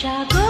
সাগর